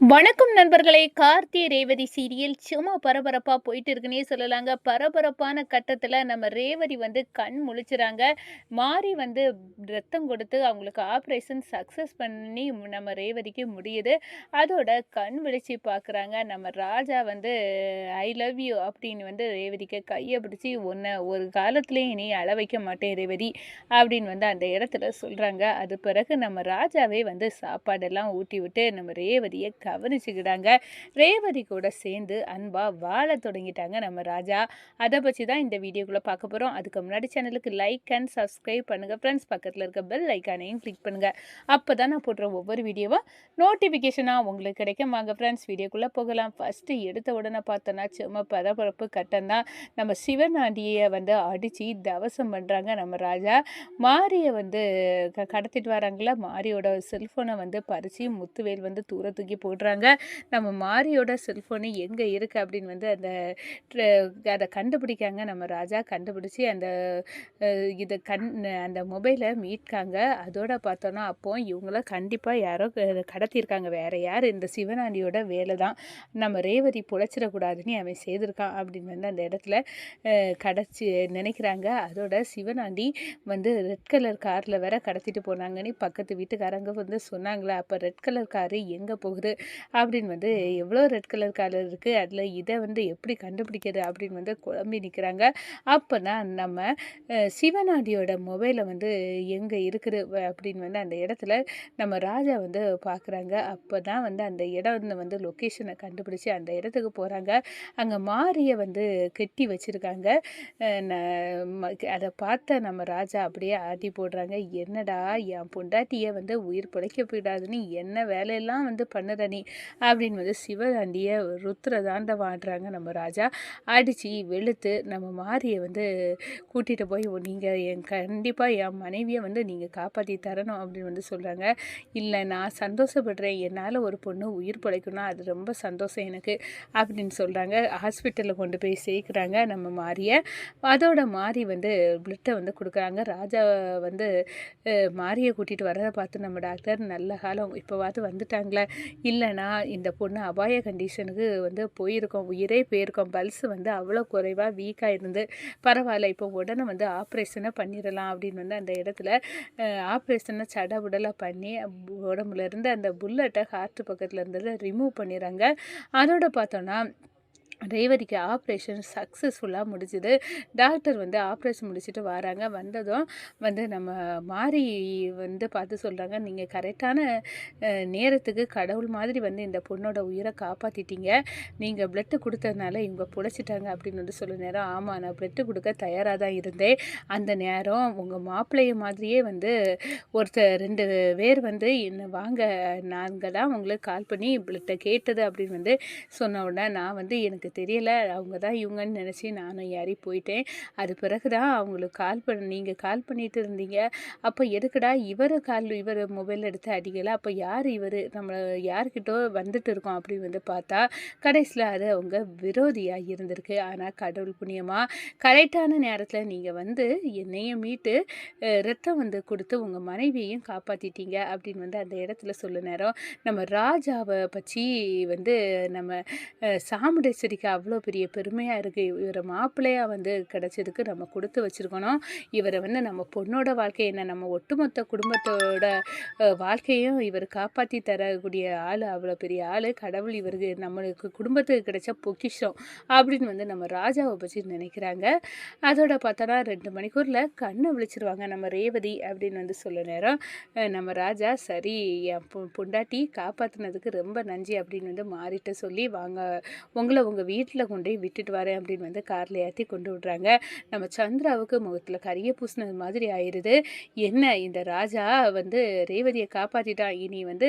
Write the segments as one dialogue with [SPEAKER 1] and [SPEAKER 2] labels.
[SPEAKER 1] வணக்கம் நண்பர்களே. கார்த்தி ரேவதி சீரியல் சும்மா பரபரப்பாக போயிட்டு இருக்குன்னே சொல்லலாங்க. பரபரப்பான கட்டத்தில் நம்ம ரேவதி வந்து கண் முழிச்சுறாங்க. மாறி வந்து ரத்தம் கொடுத்து அவங்களுக்கு ஆப்ரேஷன் சக்ஸஸ் பண்ணி நம்ம ரேவதிக்கு முடியுது. அதோட கண் விழிச்சு பார்க்குறாங்க நம்ம ராஜா வந்து ஐ லவ் யூ அப்படின்னு வந்து ரேவதிக்கு கையை பிடிச்சி ஒன்றை ஒரு காலத்துலேயும் இனி அள வைக்க மாட்டேன் ரேவதி அப்படின்னு வந்து அந்த இடத்துல சொல்கிறாங்க அது பிறகு நம்ம ராஜாவே வந்து சாப்பாடெல்லாம் ஊட்டி விட்டு நம்ம ரேவதியை கவனிச்சுக்கிட்டாங்க. ரேவதி கூட சேர்ந்து அன்பாக வாழ தொடங்கிட்டாங்க நம்ம ராஜா. அதை பற்றி தான் இந்த வீடியோக்குள்ளே பார்க்க போகிறோம் அதுக்கு முன்னாடி சேனலுக்கு லைக் அண்ட் சப்ஸ்கிரைப் பண்ணுங்கள் ஃப்ரெண்ட்ஸ் பக்கத்தில் இருக்க பெல் ஐக்கானையும் கிளிக் பண்ணுங்கள் அப்போ தான் நான் போடுற ஒவ்வொரு வீடியோவும் நோட்டிஃபிகேஷனாக உங்களுக்கு கிடைக்கும். வாங்க ஃப்ரெண்ட்ஸ் வீடியோக்குள்ளே போகலாம். ஃபஸ்ட்டு எடுத்த உடனே பார்த்தோன்னா சும்மா பரபரப்பு கட்டம் தான். நம்ம சிவனாண்டியை வந்து அடித்து தவசம் பண்ணுறாங்க நம்ம ராஜா. மாரியை வந்து க கடத்திட்டு வராங்களா மாரியோட செல்ஃபோனை வந்து பறித்து முத்துவேல் வந்து தூர தூக்கி விடுறாங்க. நம்ம மாரியோட செல்ஃபோனு எங்கே இருக்குது அப்படின்னு வந்து அந்த அதை கண்டுபிடிக்காங்க. நம்ம ராஜா கண்டுபிடிச்சி அந்த இதை கண் அந்த மொபைலை மீட்காங்க. அதோட பார்த்தோன்னா அப்போ இவங்கள கண்டிப்பாக யாரோ கடத்தியிருக்காங்க. வேறு யார்? இந்த சிவனாண்டியோட வேலை தான். நம்ம ரேவதி புழைச்சிடக்கூடாதுன்னு அவன் செய்திருக்கான் அப்படின்னு வந்து அந்த இடத்துல கடைச்சி நினைக்கிறாங்க. அதோட சிவனாண்டி வந்து ரெட் கலர் காரில் வேற கடத்திட்டு போனாங்கன்னு பக்கத்து வீட்டுக்காரங்க வந்து சொன்னாங்களே. அப்போ ரெட் கலர் காரு எங்கே போகுது? அப்படின்னு வந்து எவ்வளோ ரெட் கலர் கலர் இருக்குது அதில் இதை வந்து எப்படி கண்டுபிடிக்கிறது அப்படின்னு வந்து குழம்பி நிற்கிறாங்க அப்போ தான் நம்ம சிவநாடியோட மொபைலை வந்து எங்கே இருக்குது அப்படின்னு வந்து அந்த இடத்துல நம்ம ராஜா வந்து பார்க்குறாங்க அப்போ தான் வந்து அந்த இடம் வந்து லொக்கேஷனை கண்டுபிடிச்சி அந்த இடத்துக்கு போகிறாங்க அங்கே மாரியை வந்து கெட்டி வச்சுருக்காங்க. அதை பார்த்த நம்ம ராஜா அப்படியே ஆட்டி போடுறாங்க. என்னடா என் பொண்டாட்டியை வந்து உயிர் பிழைக்க போயிடாதுன்னு என்ன வேலையெல்லாம் வந்து பண்ணுற நீ அப்படின்னு வந்து சிவகாண்டியை ருத்ர தாண்டவாடுறாங்க நம்ம ராஜா. அடித்து வெளுத்து நம்ம மாரியை வந்து கூட்டிகிட்டு போய் நீங்கள் என் கண்டிப்பாக என் மனைவியை வந்து நீங்கள் காப்பாற்றி தரணும் அப்படின்னு வந்து சொல்கிறாங்க இல்லை நான் சந்தோஷப்படுறேன். என்னால் ஒரு பொண்ணு உயிர் பிழைக்கணும் அது ரொம்ப சந்தோஷம் எனக்கு அப்படின்னு சொல்கிறாங்க ஹாஸ்பிட்டலில் கொண்டு போய் சேர்க்குறாங்க நம்ம மாரியை. அதோட மாறி வந்து பிளட்டை வந்து கொடுக்குறாங்க. ராஜா வந்து மாரியை கூட்டிகிட்டு வரதை பார்த்து நம்ம டாக்டர் நல்ல காலம். இப்போ பார்த்து வந்துட்டாங்களே. இல்லைனா இந்த பொண்ணு அபாய கண்டிஷனுக்கு வந்து போயிருக்கோம். உயிரே போயிருக்கோம். பல்ஸ் வந்து அவ்வளோ குறைவாக வீக்காக இருந்து பரவாயில்ல இப்போ உடனே வந்து ஆப்ரேஷனை பண்ணிடலாம் அப்படின்னு வந்து அந்த இடத்துல ஆப்ரேஷனை சடபுடலாக பண்ணி உடம்புலேருந்து அந்த புல்லட்டை ஹார்ட் பக்கத்தில் இருந்ததை ரிமூவ் பண்ணிடுறாங்க. அதோட பார்த்தோன்னா ரேவதிக்கு ஆப்ரேஷன் சக்ஸஸ்ஃபுல்லாக முடிஞ்சுது. டாக்டர் வந்து ஆப்ரேஷன் முடிச்சுட்டு வராங்க. வந்ததும் வந்து நம்ம மாறி வந்து பார்த்து சொல்கிறாங்க நீங்கள் கரெக்டான நேரத்துக்கு கடவுள் மாதிரி வந்து இந்த பொண்ணோட உயிரை காப்பாற்றிட்டீங்க நீங்கள் பிளட்டு கொடுத்ததுனால இவங்க புடைச்சிட்டாங்க அப்படின்னு வந்து சொல்ல நேரம் ஆமாம் நான் பிளட்டு கொடுக்க தயாராக தான் இருந்தேன். அந்த நேரம் உங்கள் மாப்பிள்ளைய மாதிரியே வந்து ஒருத்தர் ரெண்டு பேர் வந்து என்ன வாங்க நாங்கள் தான் உங்களுக்கு கால் பண்ணி பிளட்டை கேட்டது அப்படின்னு வந்து சொன்ன உடனே நான் வந்து எனக்கு தெரியலை. அவங்க தான் இவங்கன்னு நினச்சி நானும் ஏறி போயிட்டேன். அது பிறகு தான் அவங்களுக்கு கால் பண்ண நீங்கள் கால் பண்ணிட்டு இருந்தீங்க. அப்போ எதுக்குடா இவர் கால் இவர் மொபைல் எடுத்து அடிக்கலை? அப்போ யார் இவர்? நம்மளை யார்கிட்டோ வந்துட்டு இருக்கோம் அப்படின்னு வந்து பார்த்தா கடைசியில் அது அவங்க விரோதியாக இருந்திருக்கு. ஆனால் கடவுள் புண்ணியமாக கரெக்டான நேரத்தில் நீங்கள் வந்து என்னையும் மீட்டு ரத்தம் வந்து கொடுத்து உங்கள் மனைவியையும் காப்பாற்றிட்டீங்க அப்படின்னு வந்து அந்த இடத்துல சொல்ல நேரம் நம்ம ராஜாவை பற்றி வந்து நம்ம சாமுடேஸ்வரி இன்றைக்கி அவ்வளோ பெரிய பெருமையாக இருக்குது இவரை மாப்பிள்ளையாக வந்து கிடச்சதுக்கு நம்ம கொடுத்து வச்சுருக்கணும். இவரை வந்து நம்ம பொண்ணோட வாழ்க்கை என்ன நம்ம ஒட்டுமொத்த குடும்பத்தோட வாழ்க்கையும் இவர் காப்பாற்றி தரக்கூடிய ஆள் அவ்வளோ பெரிய ஆள். கடவுள் இவருக்கு நம்மளுக்கு குடும்பத்துக்கு கிடைச்ச பொக்கிஷம் அப்படின்னு வந்து நம்ம ராஜாவை பற்றி நினைக்கிறாங்க. அதோட பார்த்தோன்னா ரெண்டு மணிக்கூரில் கண்ணை விழிச்சிருவாங்க நம்ம ரேவதி அப்படின்னு வந்து சொல்ல நேரம். நம்ம ராஜா சரி என் பொண்டாட்டி காப்பாற்றினதுக்கு ரொம்ப நன்றி அப்படின்னு வந்து மாறிட்டு சொல்லி வாங்க உங்களை உங்கள் வீட்டில் கொண்டு போய் விட்டுட்டு வரேன் அப்படின்னு வந்து காரில் ஏற்றி கொண்டு விட்றாங்க. நம்ம சந்திராவுக்கு முகத்தில் கரிய பூசினது மாதிரி ஆயிடுது என்ன இந்த ராஜா வந்து ரேவதியை காப்பாற்றிட்டான் இனி வந்து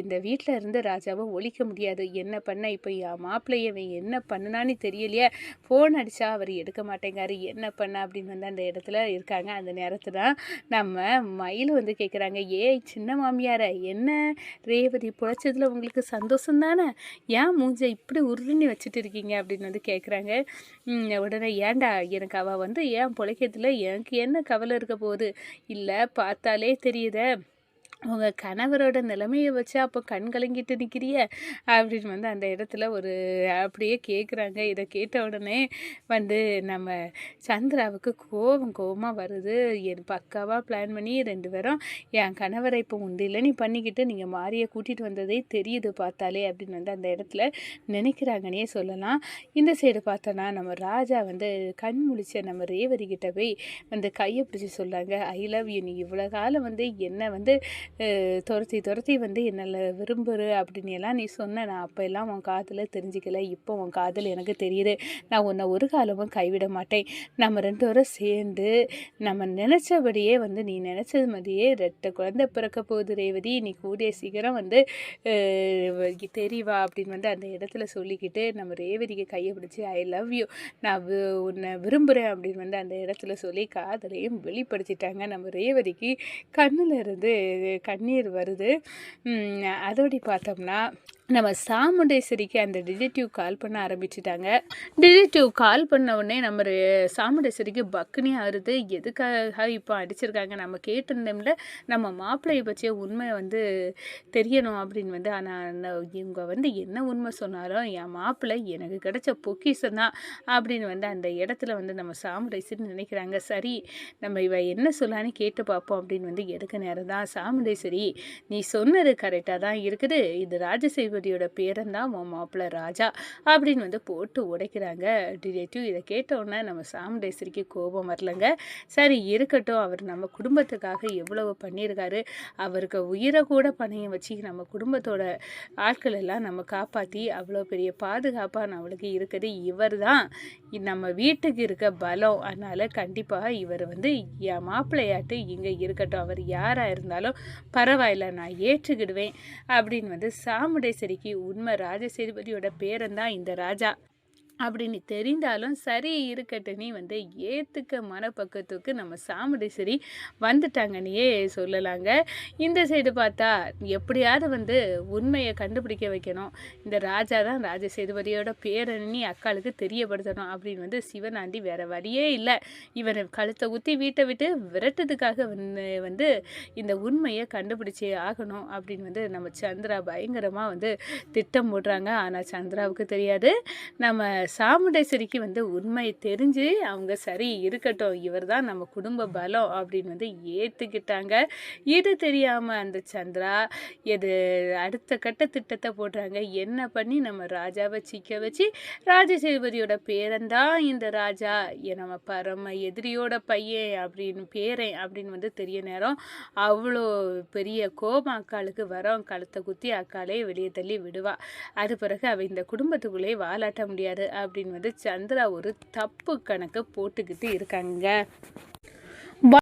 [SPEAKER 1] இந்த வீட்டில் இருந்து ராஜாவை ஒழிக்க முடியாது. என்ன பண்ண? இப்போ என் மாப்பிள்ளையவன் என்ன பண்ணுனான்னு தெரியலையே. ஃபோன் அடித்தா அவர் எடுக்க மாட்டேங்காரு. என்ன பண்ண? அப்படின்னு வந்து அந்த இடத்துல இருக்காங்க. அந்த நேரத்தில் தான் நம்ம மயில் வந்து கேட்குறாங்க ஏ சின்ன மாமியார என்ன? ரேவதி புழைச்சதில் உங்களுக்கு சந்தோஷம் தானே ஏன் மூஞ்சை இப்படி உருளி வச்சு வச்சுட்டு இருக்கீங்க அப்படின்னு வந்து கேட்குறாங்க உடனே ஏன்டா எனக்கு அவள் வந்து ஏன் பிழைக்கிறதுல எனக்கு என்ன கவலை இருக்க போகுது? இல்லை பார்த்தாலே தெரியுத. உங்கள் கணவரோட நிலைமையை வச்சு அப்போ கண் கலங்கிட்டு நிற்கிறிய அப்படின்னு வந்து அந்த இடத்துல ஒரு அப்படியே கேட்குறாங்க. இதை கேட்ட உடனே வந்து நம்ம சந்திராவுக்கு கோவம் கோபமாக வருது. என் பக்காவாக பிளான் பண்ணி ரெண்டு பேரும் என் கணவரை இப்போ உண்டில நீ பண்ணிக்கிட்டு நீங்கள் மாரியை கூட்டிகிட்டு வந்ததே தெரியுது பார்த்தாலே அப்படின்னு வந்து அந்த இடத்துல நினைக்கிறாங்கன்னே சொல்லலாம். இந்த சைடு பார்த்தோன்னா நம்ம ராஜா வந்து கண் முழிச்ச நம்ம ரேவதி கிட்ட போய் வந்து கையை பிடிச்சி சொல்றாங்க. I love you. நீ இவ்வளோ காலம் வந்து என்ன வந்து துரத்தி துரத்தி வந்து என்னல விரும்புற அப்படின்னு எல்லாம் நீ சொன்ன. நான் அப்போ எல்லாம் உன் காதில் தெரிஞ்சிக்கல இப்போ உன் காதில் எனக்கு தெரியுது. நான் உன்னை ஒரு காலமும் கைவிட மாட்டேன். நம்ம ரெண்டு பேரும் சேர்ந்து நம்ம நினச்சபடியே வந்து நீ நினச்சது மாதிரியே ரெட்டை குழந்தை பிறக்க போகுது ரேவதி. நீ கூடிய சீக்கிரம் வந்து தெரிவா தெரியவா அப்படின்னு வந்து அந்த இடத்துல சொல்லிக்கிட்டு நம்ம ரேவதிக்கு கையை பிடிச்சி ஐ லவ் யூ. நான் வி விரும்புகிறேன் அப்படின்னு வந்து அந்த இடத்துல சொல்லி காதலையும் வெளிப்படுத்திட்டாங்க. நம்ம ரேவதிக்கு கண்ணில் இருந்து கண்ணீர் வருது. அதோடி பார்த்தோம்னா நம்ம சாமுண்டேஸ்வரிக்கு அந்த டிடெக்டிவ் கால் பண்ண ஆரம்பிச்சுட்டாங்க. டிடெக்டிவ் கால் பண்ண உடனே நம்ம சாமுண்டேஸ்வரிக்கு பக்குனே ஆறுது. எதுக்காக இப்போ அடிச்சிருக்காங்க? நம்ம கேட்டிருந்தோம்ல நம்ம மாப்பிள்ளையை பற்றிய உண்மை வந்து தெரியணும் அப்படின்னு வந்து. ஆனால் இவங்க வந்து என்ன உண்மை சொன்னாலும் என் மாப்பிள்ளை எனக்கு கிடைச்ச பொக்கிஷம் தான் அப்படின்னு வந்து அந்த இடத்துல வந்து நம்ம சாமுண்டேஸ்வரி நினைக்கிறாங்க. சரி நம்ம இவ என்ன சொல்லான்னு கேட்டு பார்ப்போம் அப்படின்னு வந்து எடுக்க நேரம் தான் சாமுண்டேஸ்வரி நீ சொன்னது கரெக்டாக தான் இருக்குது. இது ராஜசேகரியோட பேரன் தான் உன் மாப்பிள்ளை ராஜா அப்படின்னு வந்து போட்டு உடைக்கிறாங்க ரிலேட்டிவ் இதை கேட்டோன்னே நம்ம சாமுண்டேஸ்வரிக்கு கோபம் வரலங்க. சரி இருக்கட்டும். அவர் நம்ம குடும்பத்துக்காக எவ்வளவு பண்ணியிருக்காரு. அவருக்கு உயிரை கூட பணயம் வச்சு நம்ம குடும்பத்தோட ஆட்கள் எல்லாம் நம்ம காப்பாற்றி அவ்வளோ பெரிய பாதுகாப்பாக நம்மளுக்கு இருக்குது. இவர் தான் நம்ம வீட்டுக்கு இருக்க பலம். அதனால் கண்டிப்பாக இவர் வந்து என் மாப்பிள்ளையாட்டு இங்கே இருக்கட்டும். அவர் யாராக இருந்தாலும் பரவாயில்ல. நான் ஏற்றுக்கிடுவேன் அப்படின்னு வந்து சாமுண்டேஸ்வரிக்கு உண்மை ராஜசேதுபதியோட பேரன் தான் இந்த ராஜா. அப்படின்னு தெரிந்தாலும் சரி இருக்கட்டும்னு வந்து ஏற்றுக்க மனப்பக்கத்துக்கு நம்ம சாமுண்டேஸ்வரி வந்துட்டாங்கன்னே சொல்லலாங்க. இந்த சைடு பார்த்தா எப்படியாவது வந்து உண்மையை கண்டுபிடிக்க வைக்கணும். இந்த ராஜா தான் ராஜசேதுபதியோட பேரணி அக்காளுக்கு தெரியப்படுத்தணும் அப்படின்னு வந்து சிவனாண்டி வேற வழியே இல்லை இவனை கழுத்தை ஊற்றி வீட்டை விட்டு விரட்டுறதுக்காக வந்து வந்து இந்த உண்மையை கண்டுபிடிச்சே ஆகணும் அப்படின்னு வந்து நம்ம சந்திரா பயங்கரமாக வந்து திட்டம் போடுறாங்க. ஆனால் சந்திராவுக்கு தெரியாது. நம்ம சாமுண்டேஸ்வரிக்கு வந்து உண்மை தெரிஞ்சு அவங்க சரி இருக்கட்டும். இவர் தான் நம்ம குடும்ப பலம் அப்படின்னு வந்து ஏற்றுக்கிட்டாங்க இது தெரியாமல் அந்த சந்திரா எது அடுத்த கட்ட திட்டத்தை போடுறாங்க. என்ன பண்ணி நம்ம ராஜாவை சிக்க வச்சு ராஜசேதுபதியோட பேரன் தான் இந்த ராஜா. நம்ம பரம எதிரியோட பையன் அப்படின்னு பேரன் அப்படின்னு வந்து தெரிய நேரம் அவ்வளோ பெரிய கோபம் அக்காளுக்கு வரும். கழுத்த குத்தி அக்காலே வெளியே தள்ளி விடுவா. அது பிறகு அவ இந்த குடும்பத்துக்குள்ளே வாலாட்ட முடியாது அப்படின்னு வந்து சந்திரா ஒரு தப்பு கணக்க போட்டுக்கிட்டு இருக்காங்க.